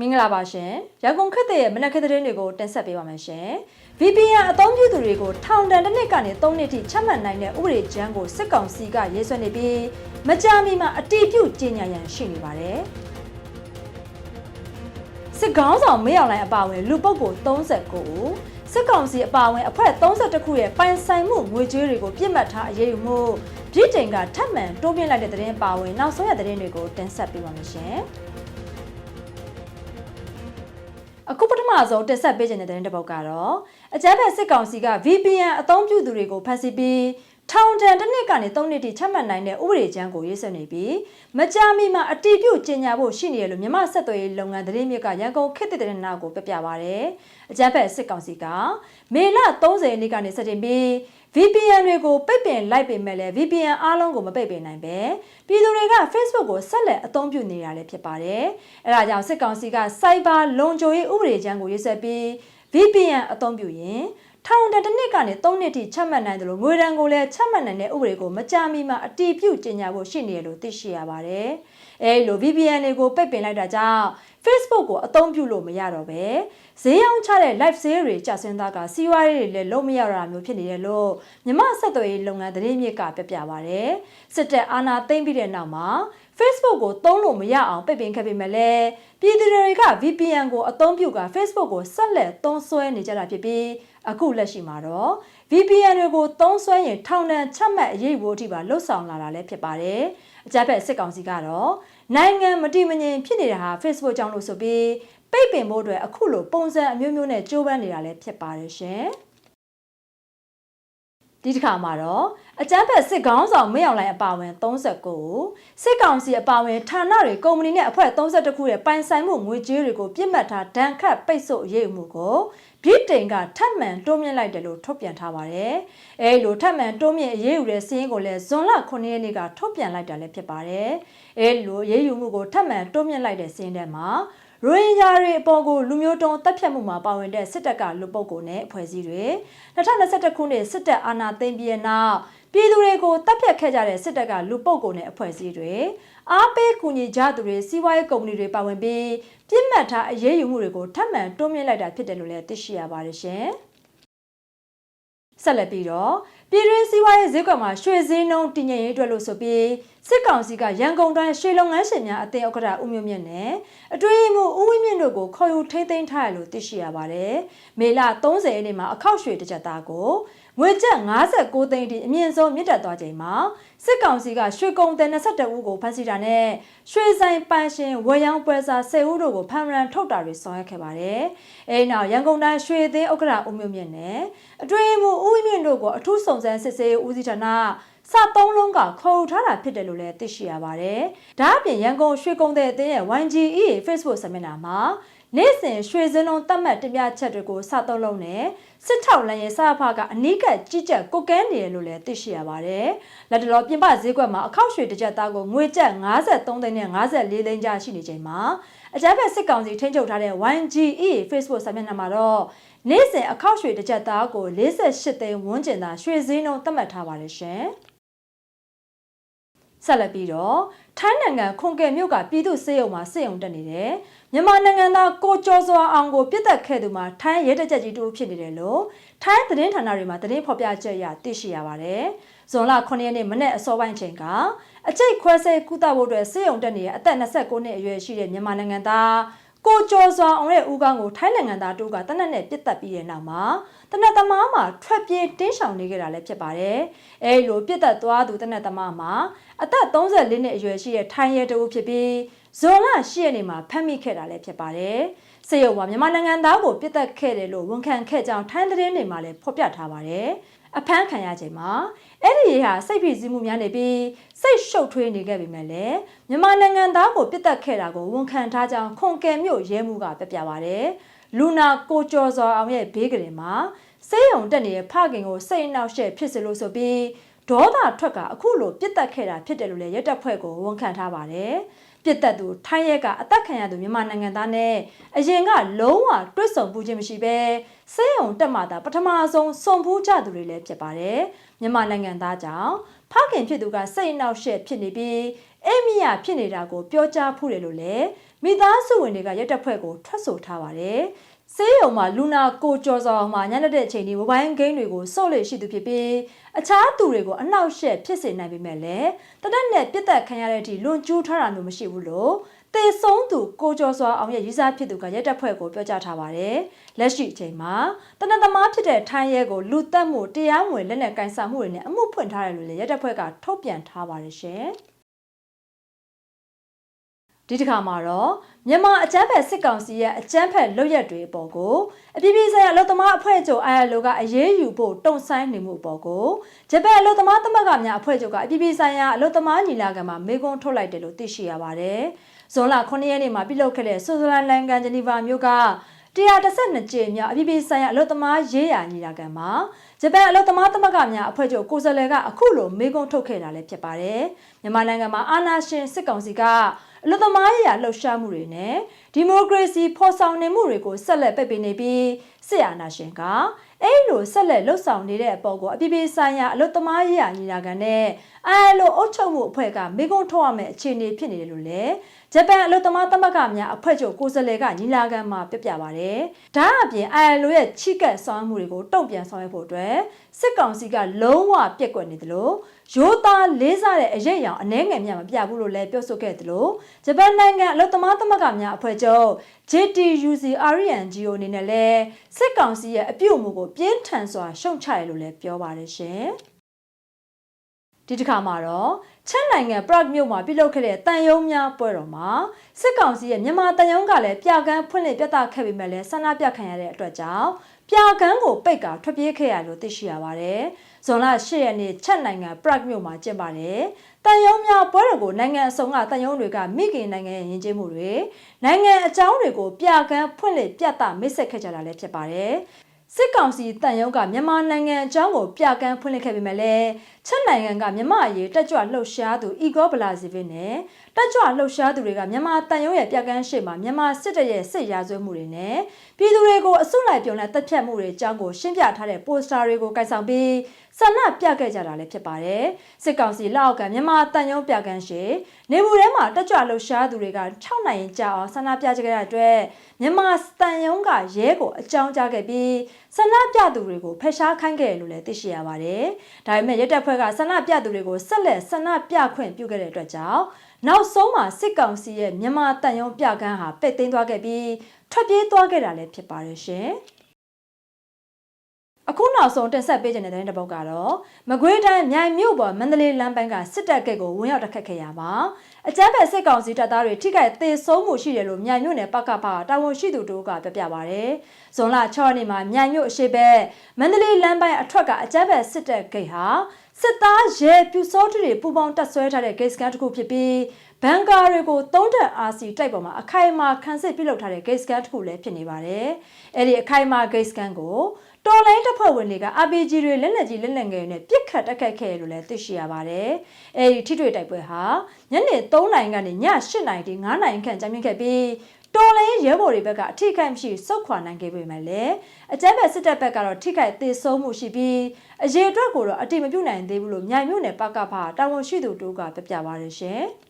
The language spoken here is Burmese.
မင်္ဂလာပါရှင်ရန်ကုန်ခေတ်သစ်ရဲ့မနက်ခင်းသတင်းတွေကိုတင်ဆက်ပေးပါမယ်ရှင် VPN အသုံးပြုသူတွေကိုထောင်ဒဏ်တစ်နှစ်ကနေ3နှစ်ထိချမှတ်နိုင်တဲ့ဥပဒေကြမ်းကိုစစ်ကောင်စီကရေးဆွဲနေပြီးမကြာမီမှာအတီးပြုတ်ကြေညာရန်ရှိနေပါတယ်စစ်ကောင်းဆောင်မေးအောင်လိုင်းအပါအဝင်လူပုဂ္ဂိုလ်39ဦးစစ်ကောင်စီအပါအဝင်အဖွဲ့32ခုရဲ့ပိုင်ဆိုင်မှုငွေကြေးတွေကိုပြစ်မှတ်ထားအရေးယူမှုပြည်တိုင်ကထပ်မံတိုးပြလိုက်တဲ့သတင်းအပါအဝင်နောက်ဆုံးရသတင်းတွေကိုတင်ဆက်ပေးပါမယ်ရှင်။ အခုပထမဆုံးတက်ဆက်ပေးခြင်းတဲ့တဲ့တစ်ပုတ်ကတော့အကြမ်းဖက်စစ်ကောင်စီက VPN အသုံးပြုသူတွေကိုဖမ်းဆီးပြီးထောင်ဒဏ်တစ်နှစ်ကနေ၃နှစ်ထိချမှတ်နိုင်တဲ့ဥပဒေကြမ်းကိုရေးဆွဲနေပြီးမကြာမီမှာအတီးပြုတ်ကျင်ညာဖို့ရှိနေရလို့မြမဆက်သွယ်ရေးလုပ်ငန်းသတင်းမြစ်ကရန်ကုန်ခေတ်သစ်တဲ့နာကိုပြပြပါရယ်အကြမ်းဖက်စစ်ကောင်စီကမေလ30ရက်နေ့ကနေစတင်ပြီး VPN တွေကိုပိတ်ပင်လိုက်ပေမဲ့လည်း VPN အားလုံးကိုမပိတ်ပင်နိုင်ပဲပြည်သူတွေက Facebook ကိုဆက်လက်အသုံးပြုနေတာလည်းဖြစ်ပါတယ်။အဲဒါကြောင့်စစ်ကောင်စီက Cyber လုံခြုံရေးဥပဒေကြမ်းကိုရေးဆွဲပြီး VPN အသုံးပြုရင် ထောင်တစ်နှစ်ကနေ3နှစ်ထိချမှတ်နိုင်တယ်လို့ငွေဒဏ်ကိုလည်းချမှတ်နိုင်တဲ့ဥပဒေကိုမကြာမီမှာအတီးပြုတ်ကျင်ညာဖို့ရှိနေရလို့သိရှိရပါတယ်။အဲလို VPN တွေကိုပိတ်ပင်လိုက်တာကြောင့် Facebook ကိုအသုံးပြုလို့မရတော့ပဲဈေးရောင်းချတဲ့ live sale တွေကြာစင်သားကစီးပွားရေးတွေလည်းလုံးမရတော့တာမျိုးဖြစ်နေတယ်လို့မြမဆက်သွယ်ရေးလုပ်ငန်းသတင်းမြစ်ကပြပြပါဗျ။စစ်တပ်အာဏာသိမ်းပြီးတဲ့နောက်မှာ Facebook ကိုသုံးလို့မရအောင်ပိတ်ပင်ခဲ့ပေမဲ့လည်းပြည်သူတွေက VPN ကိုအသုံးပြုက Facebook ကိုဆက်လက်သုံးစွဲနေကြတာဖြစ်ပြီးအခုလက်ရှိမှာတော့ VPN တွေကိုသုံးစွဲရင်ထောင်ဒဏ်ချမှတ်အရေးယူဖို့အထိပါလှုပ်ဆောင်လာတာလည်းဖြစ်ပါတယ်။အကြမ်းဖက်စစ်ကောင်စီကတော့နိုင်ငံမတည်မငြိမ်ဖြစ်နေတာဟာ Facebook ကြောင့်လို့ဆိုပြီးပိတ်ပင်ဖို့အတွက်အခုလိုပုံစံအမျိုးမျိုးနဲ့ကြိုးပမ်းနေတာလည်းဖြစ်ပါတယ်ရှင်။ ဒီတစ်ခါမှာတော့အကြမ်းဖက်စစ်ကောင်းဆောင်မင်းအောင်လှိုင်အပါအဝင်39စစ်ကောင်စီအပါအဝင်ဌာနတွေကုမ္ပဏီနဲ့အဖွဲ့32ခုရဲ့ပိုင်ဆိုင်မှုငွေကြေးတွေကိုပြစ်မှတ်ထားဒဏ်ခတ်ပိတ်ဆို့အရေးယူမှုကိုဗြိတိန်ကထပ်မံတိုးမြင့်လိုက်တယ်လို့ထုတ်ပြန်ထားပါတယ်။အဲလိုထပ်မံတိုးမြင့်အရေးယူတဲ့စီးရင်ကိုလည်းဇွန်လ9ရက်နေ့ကထုတ်ပြန်လိုက်တာလည်းဖြစ်ပါတယ်။အဲလိုအရေးယူမှုကိုထပ်မံတိုးမြင့်လိုက်တဲ့စီးရင်ထဲမှာ ရိုဟင်ဂျာတွေအပေါ်ကိုလူမျိုးတုံးတပ်ဖြတ်မှုမှာပါဝင်တဲ့စစ်တပ်ကလူပုတ်ကိုနဲ့အဖွဲ့အစည်းတွေ2021ခုနှစ်စစ်တပ်အာဏာသိမ်းပြီးတဲ့နောက်ပြည်သူတွေကိုတပ်ဖြတ်ခဲ့ကြတဲ့စစ်တပ်ကလူပုတ်ကိုနဲ့အဖွဲ့အစည်းတွေအားပေးကူညီကြသူတွေစီးပွားရေးကုမ္ပဏီတွေပါဝင်ပြီးပြစ်မှတ်ထားအရေးယူမှုတွေကိုထပ်မံတိုးမြင့်လိုက်တာဖြစ်တယ်လို့လည်းသိရှိရပါတယ်ရှင်။ဆက်လက်ပြီးတော့ ပြည်တွင်းစီးပွားရေးဈေးကွက်မှာရွှေဈေးနှုန်းတည်ငြိမ်ရေးအတွက်လို့ဆိုပြီးစစ်ကောင်စီကရန်ကုန်တိုင်းရွှေလုပ်ငန်းရှင်များအသင်းဥက္ကဋ္ဌဦးမျိုးမြင့်နဲ့အတွေ့အမှုဦးဝင်းမြင့်တို့ကိုခေါ်ယူထိန်းသိမ်းထားရလို့သိရှိရပါတယ်။မေလ30ရက်နေ့မှာအခောက်ရွှေတစ်ကြက်သားကို ငွေကျပ်59သိန်းအထိအမြင့်ဆုံးမြင့်တက်သွားချိန်မှာစစ်ကောင်စီကရွှေကုံတဲ့22ဦးကိုဖမ်းဆီးတာနဲ့ရွှေဆိုင်ပန်းရှင်ဝယ်ရောင်းပွဲစား10ဦးတို့ကိုဖမ်းရန်ထုတ်တာတွေဆောင်ရွက်ခဲ့ပါတယ်။အဲဒီနောက်ရန်ကုန်တိုင်းရွှေသိန်းဥက္ကဋ္ဌဦးမျိုးမြင့်နဲ့အတွေ့အမှုဦးဝင်းမြင့်တို့ကိုအထူးစုံစမ်းစစ်ဆေးဦးစီးဌာနစသုံးလုံးကခေါ်ထားတာဖြစ်တယ်လို့လည်းသိရှိရပါတယ်။ဒါအပြင်ရန်ကုန်ရွှေကုံတဲ့အသင်းရဲ့ YGE Facebook ဆမင်နာမှာ နေ့စဉ်ရွှေစင်းလုံးတတ်မှတ်တင်ပြချက်တွေကိုစသုံးလုံးနဲ့စစ်ထောက်လန်ရဲ့စဖကအနီးကပ်ကြီးကြပ်ကိုကဲနေတယ်လို့လည်းသိရှိရပါတယ်။လက်တလောပြင်ပဈေးကွက်မှာအခောက်ရွှေတစ်ကြက်သားကိုငွေကျပ်53သိန်းနဲ့54သိန်းကြားရှိနေချိန်မှာအကြမ်းဖက်စစ်ကောင်စီထိန်းချုပ်ထားတဲ့ YGE Facebook စာမျက်နှာမှာတော့နေ့စဉ်အခောက်ရွှေတစ်ကြက်သားကို48သိန်းဝန်းကျင်သာရွှေစည်းနှုန်းသတ်မှတ်ထားပါတယ်ရှင်။ ဆက်လက်ပြီးတော့ထိုင်းနိုင်ငံခွန်ကယ်မြို့ကပြည်သူစေယုံမှာစေယုံတက်နေတယ်မြန်မာနိုင်ငံသားကိုကျော်စွာအောင်ကိုပြစ်တက်ခဲ့သူမှာထိုင်းရဲတပ်ချက်ကြီးတူဖြစ်နေတယ်လို့ထိုင်းသတင်းဌာနတွေမှာသတင်းဖော်ပြချက်ရသိရှိရပါတယ်ဇွန်လ9ရက်နေ့မနေ့အစောပိုင်းချိန်ကအကျိတ်ခွဲစိတ်ကုသဖို့အတွက်စေယုံတက်နေတဲ့အသက်29နှစ်အရွယ်ရှိတဲ့မြန်မာနိုင်ငံသား ကိုကျော်စွာအောင်ရဲ့ဦးခေါင်းကိုထိုင်းနိုင်ငံသားတို့ကတနက်နဲ့ပြစ်တက်ပြီးတဲ့နောက်မှာတနက်သမားမှာထွက်ပြေးတင်းရှောင်နေကြတာလည်းဖြစ်ပါတယ်။အဲလိုပြစ်တက်သွားသူတနက်သမားမှာအသက်34နှစ်အရွယ်ရှိတဲ့ထိုင်းရဲတဦးဖြစ်ပြီးဇွန်လ10ရက်နေ့မှာဖမ်းမိခဲ့တာလည်းဖြစ်ပါတယ်။စေယုံကမြန်မာနိုင်ငံသားကိုပြစ်တက်ခဲ့တယ်လို့ဝန်ခံခဲ့ကြောင်းထိုင်းသတင်းတွေမှာလည်းဖော်ပြထားပါတယ်။ အဖမ်းခံရချိန်မှာအဲ့ဒီရေဟာစိတ်ဖိစီးမှုများနေပြီးစိတ်ရှုပ်ထွေးနေခဲ့ပေမဲ့လည်းမြန်မာနိုင်ငံသားကိုပြစ်တက်ခဲ့တာကိုဝန်ခံထားကြောင်းခွန်ကယ်မြို့ရဲမှုကပြပြပါတယ်။လူနာကိုကျော်စောအောင်ရဲ့ဘေးကလေးမှာစေယုံတက်နေတဲ့ဖခင်ကိုစိတ်အနှောက်အယှက်ဖြစ်စေလို့ဆိုပြီး ဒေါသထွက်ကအခုလိုပြစ်တက်ခဲ့တာဖြစ်တယ်လို့လည်းရဲတပ်ဖွဲ့ကိုဝန်ခံထားပါတယ်။ပြစ်တက်သူထိုင်းရဲကအသက်ခံရသူမြန်မာနိုင်ငံသားနဲ့အရင်ကလုံးဝတွစ်ဆုံပူခြင်းမရှိဘဲစေယုံတက်မှသာပထမဆုံးစုံဖူးကြသူတွေလည်းဖြစ်ပါတယ်။မြန်မာနိုင်ငံသားကြောင့်ဖခင်ဖြစ်သူကစိတ်အနှောက်အယှက်ဖြစ်နေပြီးအိမ်မရဖြစ်နေတာကိုပြောကြားဖူးတယ်လို့လည်းမိသားစုဝင်တွေကရက်တပ်ဖွဲ့ကိုထွက်ဆိုထားပါတယ်။ ဆေးရုံမှာလူနာကိုကျော်စောအောင်မှာညနေတဲ့အချိန်ဒီမိုဘိုင်းဂိမ်းတွေကိုစော့လေရှိသူဖြစ်ပြီးအခြားသူတွေကိုအနှောက်အယှက်ဖြစ်စေနိုင်ပေမဲ့လည်းတနက်နဲ့ပြစ်သက်ခံရတဲ့အထိလွန်ကျူးထားတာမျိုးမရှိဘူးလို့တေဆုံးသူကိုကျော်စောအောင်ရဲ့ရေးစားဖြစ်သူကရက်တပ်ဖွဲ့ကိုပြောကြားထားပါတယ်။လက်ရှိအချိန်မှာတနက်သမားဖြစ်တဲ့ထိုင်းရဲကိုလူတက်မှုတရားမဝင်လက်နက်ကင်ဆာမှုတွေနဲ့အမှုဖွင့်ထားတယ်လို့လည်းရက်တပ်ဖွဲ့ကထုတ်ပြန်ထားပါတယ်ရှင်။ ဒီတစ်ခါမှာတော့မြန်မာအကြမ်းဖက်စစ်ကောင်စီရဲ့အကြမ်းဖက်လုပ်ရက်တွေအပေါ်ကိုအပြည်ပြည်ဆိုင်ရာအလို့သမားအဖွဲ့ချုပ် ILO ကအရေးယူဖို့တုံ့ဆိုင်းနေမှုအပေါ်ကိုဂျပန်အလို့သမားသမဂ္ဂများအဖွဲ့ချုပ်ကအပြည်ပြည်ဆိုင်ရာအလို့သမားညီလာခံမှာမေးခွန်းထုတ်လိုက်တယ်လို့သိရှိရပါတယ်။ဇွန်လ9ရက်နေ့မှာပြုလုပ်ခဲ့တဲ့ဆွစ်ဇာလန်နိုင်ငံဂျနီဗာမြို့က112ကြိမ်မြောက်အပြည်ပြည်ဆိုင်ရာအလို့သမားရေးရာညီလာခံမှာဂျပန်အလို့သမားသမဂ္ဂများအဖွဲ့ချုပ်ကိုယ်စားလှယ်ကအခုလိုမေးခွန်းထုတ်ခဲ့တာလည်းဖြစ်ပါတယ်။မြန်မာနိုင်ငံမှာအာဏာရှင်စစ်ကောင်စီက အလို့သမားရေးရာလှုပ်ရှားမှုတွေနဲ့ဒီမိုကရေစီဖော်ဆောင်နေမှုတွေကိုဆက်လက်ပိတ်ပင်နေပြီးစစ်အာဏာရှင်ကအဲ့လိုဆက်လက်လှုပ်ဆောင်နေတဲ့အပေါ်ကိုအပြည်ပြည်ဆိုင်ရာအလို့သမားရေးရာညီလာခံနဲ့အဲလိုအုပ်ချုပ်မှုအဖွဲ့ကမေကွန်းထုတ်ရမယ့်အခြေအနေဖြစ်နေတယ်လို့လည်းဂျပန်အလို့သမားသမဂ္ဂများအဖွဲ့ချုပ်ကိုယ်စားလှယ်ကညီလာခံမှာပြပြပါဗျ။ဒါအပြင်အဲလိုရဲ့ချိကတ်ဆောင်မှုတွေကိုတုံ့ပြန်ဆောင်ရွက်ဖို့အတွက်စစ်ကောင်စီကလုံးဝပြက်ကွက်နေတယ်လို့ ရိုးသားလေးစားတဲ့အရေးအယောင်အနှဲငယ်များမပြဘူးလို့လည်းပြောဆိုခဲ့တယ်လို့ဂျပန်နိုင်ငံအလို့သမားသမဂ္ဂများအဖွဲ့ချုပ် JTUC RNGO အနေနဲ့လည်းစစ်ကောင်စီရဲ့အပြုအမူကိုပြင်းထန်စွာရှုံချရလို့လည်းပြောပါတယ်ရှင်။ဒီတစ်ခါမှာတော့ချက်နိုင်ငံပရတ်မြို့မှာပြုလုပ်ခဲ့တဲ့တန်ယုံများပွဲတော်မှာစစ်ကောင်စီရဲ့မြန်မာတန်ယုံကလည်းပြကန်းဖွင့်လှစ်ပြသခဲ့ပေမဲ့လည်းဆန္ဒပြခံရတဲ့အတွက်ကြောင့်ပြကန်းကိုပိတ်ကာထွက်ပြေးခဲ့ရလို့သိရှိရပါတယ်။ ဇွန်လ10ရက်နေ့ချက်နိုင်ငံပရတ်မြို့မှာကျင်းပါတယ်။တန်ယုံများပွဲတော်ကိုနိုင်ငံအစုံကတန်ယုံတွေကမိခင်နိုင်ငံရဲ့ယဉ်ကျေးမှုတွေနိုင်ငံအကြောင်းတွေကိုပြကန်းဖွင့်လှစ်ပြသမိတ်ဆက်ခဲ့ကြတာလည်းဖြစ်ပါတယ်။စစ်ကောင်စီတန်ရုံးကမြန်မာနိုင်ငံအကြောင်းကိုပြကန်းဖွင့်လှစ်ခဲ့ပေမဲ့လည်းချက်နိုင်ငံကမြန်မာအရေးတက်ကြွလှုပ်ရှားသူအီဂောဘလာဇီဗစ်နဲ့တက်ကြွလှုပ်ရှားသူတွေကမြန်မာတန်ရုံးရဲ့ပြကန်းရှေ့မှာမြန်မာစစ်တပ်ရဲ့စစ်ရာဇဝတ်မှုတွေနဲ့ပြည်သူတွေကိုအစုလိုက်ပြုံလိုက်တပ်ဖြတ်မှုတွေအကြောင်းကိုရှင်းပြထားတဲ့ပိုစတာတွေကိုကိုင်ဆောင်ပြီးဆန္ဒပြခဲ့ကြတာလည်းဖြစ်ပါတယ်စစ်ကောင်စီလက်အောက်ကမြန်မာတန်ရုံးပြကန်းရှေနေမှုထဲမှာတက်ကြွလှုပ်ရှားသူတွေက6နိုင်ကြာအောင်ဆန္ဒပြကြခဲ့တဲ့အတွက်မြန်မာတန်ရုံးကရဲကိုအကြောင်းကြားခဲ့ပြီးဆန္ဒပြသူတွေကိုဖယ်ရှားခိုင်းခဲ့တယ်လို့လည်းသိရှိရပါတယ်ဒါပေမဲ့ရဲတပ်ဖွဲ့ကဆန္ဒပြသူတွေကိုဆက်လက်ဆန္ဒပြခွင့်ပြုခဲ့တဲ့အတွက်ကြောင့် နောက်ဆုံးမှာစစ်ကောင်စီရဲ့မြန်မာတန်ရုံးပြကန်းဟာပိတ်သိမ်းသွားခဲ့ပြီးထွက်ပြေးသွားခဲ့တာလည်းဖြစ်ပါတယ်ရှင်။ အခုနောက်ဆုံးတင်ဆက်ပေးခြင်းတဲ့တဲ့ပုတ်ကတော့မကွေးတိုင်းမြိုင်မြို့ပေါ်မန္တလေးလမ်းပိုင်းကစစ်တပ်ကိတ်ကိုဝင်ရောက်တက်ခတ်ခဲ့ရမှာအကြမ်းဖက်စစ်ကောင်စီတပ်သားတွေထိခိုက်သေဆုံးမှုရှိတယ်လို့မြိုင်မြို့နယ်ပကဖတာဝန်ရှိသူတို့ကပြောပြပါဗျ။ဇွန်လ6ရက်နေ့မှာမြိုင်မြို့အရှိဘက်မန္တလေးလမ်းပိုင်းအထွက်ကအကြမ်းဖက်စစ်တပ်ကိတ်ဟာစစ်သားရဲပြူစောတွေပူပေါင်းတက်ဆွဲထားတဲ့ဂိတ်စကန်တစ်ခုဖြစ်ပြီးဘန်ကာတွေကိုသုံးတက်အာစီတိုက်ပေါ်မှာအခိုင်အမာခန်းစစ်ပြုလုပ်ထားတဲ့ဂိတ်စကန်တစ်ခုလည်းဖြစ်နေပါတယ်။အဲ့ဒီအခိုင်အမာဂိတ်စကန်ကို တော်လိုင်းတပ်ဖွဲ့ဝင်တွေက RPG တွေလက်နက်ကြီးလက်နက်ငယ်တွေနဲ့ပစ်ခတ်တိုက်ခိုက်ခဲ့လို့လည်းသိရှိရပါတယ်။အဲဒီထိတွေ့တိုက်ပွဲဟာညနေ3နိုင်ကနေည8နိုင်တိ9နိုင်ခန့်ကြာမြင့်ခဲ့ပြီးတော်လိုင်းရဲဘော်တွေဘက်ကအထိခိုက်မရှိစုခွာနိုင်ခဲ့ပေမဲ့လည်းအကြမ်းဖက်စစ်တပ်ဘက်ကတော့ထိခိုက်သေဆုံးမှုရှိပြီးအရေးအတွက်ကိုတော့အတိမပြုနိုင်သေးဘူးလို့မြိုင်မြို့နယ်ပကဖတာဝန်ရှိသူတို့ကပြပြပါရရှင်။